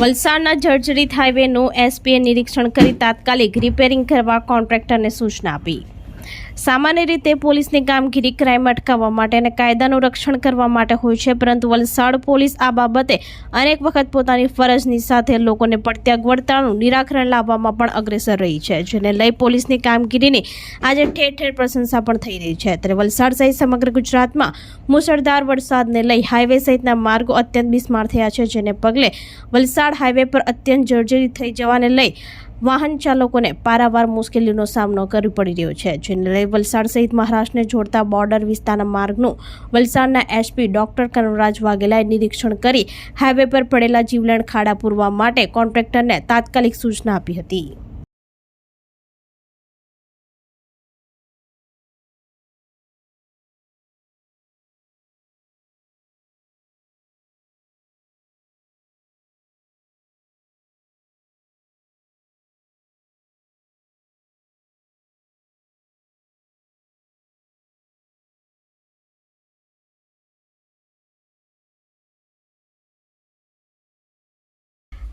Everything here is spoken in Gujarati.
વલસાડના જર્જરિત હાઈવેનું એસપીએ નિરીક્ષણ કરી તાત્કાલિક રિપેરિંગ કરવા કોન્ટ્રાક્ટરને સૂચના આપી. સામાન્ય રીતે પોલીસની કામગીરી ક્રાઇમ અટકાવવા માટે અને કાયદાનું રક્ષણ કરવા માટે હોય છે, પરંતુ વલસાડ પોલીસ આ બાબતે અનેક વખત પોતાની ફરજની સાથે લોકોને પડતી અગવડતાનું નિરાકરણ લાવવામાં પણ અગ્રેસર રહી છે, જેને લઈ પોલીસની કામગીરીની આજે ઠેર ઠેર પ્રશંસા પણ થઈ રહી છે. ત્યારે વલસાડ સહિત સમગ્ર ગુજરાતમાં મુસળધાર વરસાદને લઈ હાઈવે સહિતના માર્ગો અત્યંત બિસ્માર થયા છે, જેને પગલે વલસાડ હાઈવે પર અત્યંત જર્જરિત થઈ જવાને લઈ વાહન ચાલકોને પારાવાર મુશ્કેલીનો સામનો કરવો પડી રહ્યો છે. જેને લઈ વલસાડ સહિત મહારાષ્ટ્રને જોડતા બોર્ડર વિસ્તારના માર્ગનું વલસાડના એસપી ડોક્ટર કનરાજ વાઘેલાએ નિરીક્ષણ કરી હાઈવે પર પડેલા જીવલેણ ખાડા પૂરવા માટે કોન્ટ્રાક્ટરને તાત્કાલિક સૂચના આપી હતી.